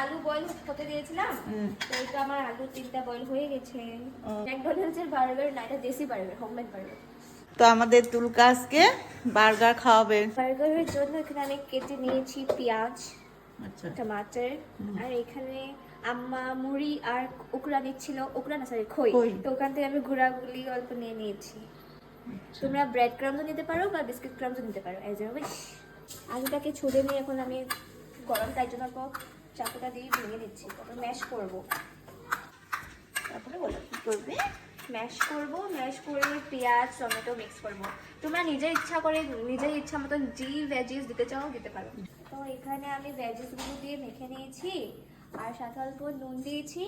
আলু বয়েল হতে দিয়েছিলাম। তো এটা আমার আলু তিনটা বয়েল হয়ে গেছে। ও। ম্যাকডোনাল্ডস এর বার্গার না এটা দেশি বার্গার হোমমেড বার্গার তো আমাদের তুলকা আজকে বার্গার খাওয়াবে। বার্গারের জন্য এখানে আমি কেটে নিয়েছি পেঁয়াজ আচ্ছা। টমাটার আর এখানে আম্মা মুড়ি আর উকরা নিচ্ছিল উকরা না সরি খই। তো ওখান থেকে আমি গুঁড়াগুলি অল্প নিয়ে নিয়েছি। তোমরা ব্রেড ক্রামসও নিতে পারো বা বিস্কিট ক্রামসও নিতে পারো অ্যাজ ইউর উইশ আলুটাকে ছুঁড়ে নিয়ে এখন আমি গরম তাই জন্য চাকুটা দিয়ে ভেঙে নিচ্ছি তারপর ম্যাশ করব। তারপরে বলো, কি করবে? ম্যাশ করব ম্যাশ করে পেঁয়াজ, টমেটো মিক্স করব। তোমরা নিজের ইচ্ছা করে, নিজের ইচ্ছা মতন জি ভেজিস দিতে চাও, দিতে পারো। তো এখানে আমি ভেজিসগুলো দিয়ে মেখে নিয়েছি, আর সাথে অল্প নুন দিয়েছি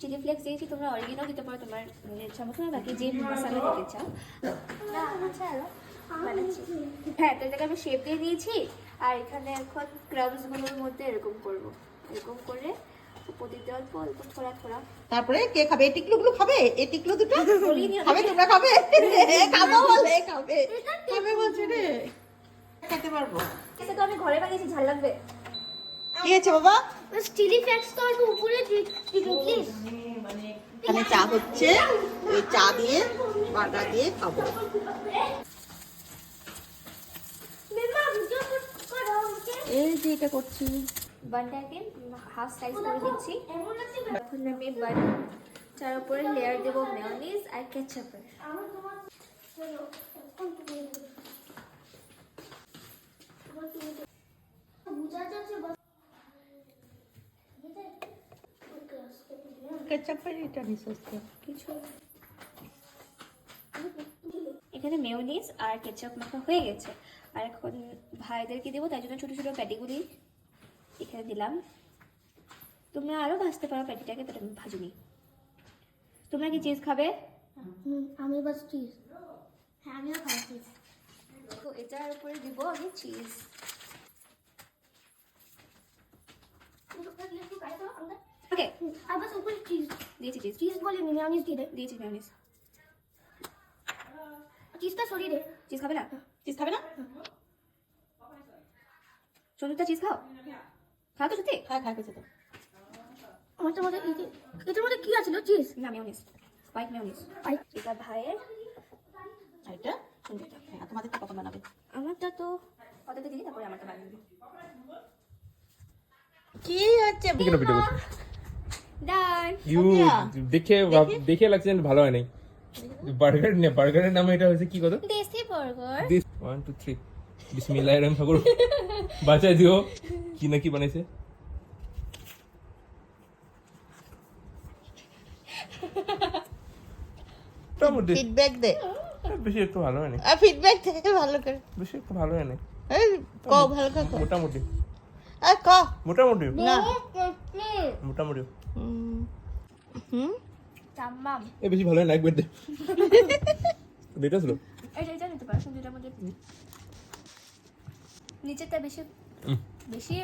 চিলি ফ্লেক্স দিয়েছি, তোমরা অরিজিনাল দিতে পারো, তোমার নিজের ইচ্ছা মতো বাকি যে মশলা দিতে চাও। আচ্ছা। হ্যাঁ তো এটাকে আমি শেপ দিয়ে দিয়েছি, আর এখানে এখন ক্রামসগুলোর মধ্যে এরকম করব। এরকম করে প্রতিটা অল্প অল্প থোড়া থোড়া তারপরে কে খাবে? এই খাবে? এই টিকলু দুটো? খাবে তোমরা খাবে? খাব বলে খাবে। খাবে বলছে রে। খেতে পারব। এটা তো আমি ঘরে বানিয়েছি ঝাল লাগবে। কি হয়েছে বাবা? চিলি ফ্লেক্স তো একটু উপরে প্লিজ এখানে চা হচ্ছে। ওই চা দিয়ে বার্গার দিয়ে খাব। এই যে এটা করছি। বানটাকে হাফ সাইজ করে দিচ্ছি। এখন আমি বান তার উপরে লেয়ার দেবো মেয়োনিজ আর কেচাপের কেচাপের এটা কিছু এখানে মেয়োনিজ আর কেচাপ মাখা হয়ে গেছে। আর এখন ভাইদেরকে দেবো তাই জন্য ছোটো ছোটো প্যাটিগুলি এখানে দিলাম। তোমরা আরও ভাজতে পারো প্যাটিটাকে বাট আমি ভাজিনি। তোমরা কি চিজ খাবে? আমি বাস চিজ হ্যাঁ আমিও খাই চিজ তো এটার উপরে দিব আমি চিজ ওকে আর বাস উপরে চিজ দিয়েছি চিজ চিজ বলে দিয়ে দিয়েছি চিজটা সরিয়ে দে। চিজ খাবে না? চিজ খাবে না? সন্ধ্যা চিজ খাও? তো সত্যি খায় খায় পেয়েছে তো। আমারটার মধ্যে এই যে এটার মধ্যে কি আছে চিজ না মেয়োনিজ হোয়াইট মেয়োনিজ এটা ভাইয়ের আর এটা সঞ্জিতা হ্যাঁ তোমাদের তো কখন বানাবে? আমারটা তো কতটা দিলি? তারপরে আমারটা বানিয়ে দিবি। কি হচ্ছে কি কেন ভিডিও করছিস ডান ইউ দেখে দেখে। লাগছে ভালো হয় নাই। বার্গার নে বার্গারের নাম এটা হয়েছে কি কথা দেশি burger this one two three Bismillah Rahman Thakur বাঁচাই দিও। কি না কি বানাইছে? মোটামুটি ফিডব্যাক দে। বেশি একটু ভালো হয়নি। আর ফিডব্যাক দে ভালো করে। বেশি একটু ভালো হয়নি। এই ক ভালো ক। মোটামুটি। আর ক? মোটামুটি। না। মোটামুটি। হুম। তাম্মাম এ বেশি ভালো হয় না একবার দে। দুইটা ছিল। এটা এটা নিতে পারো। যেটার মধ্যে। নিচেরটা বেশি বেশি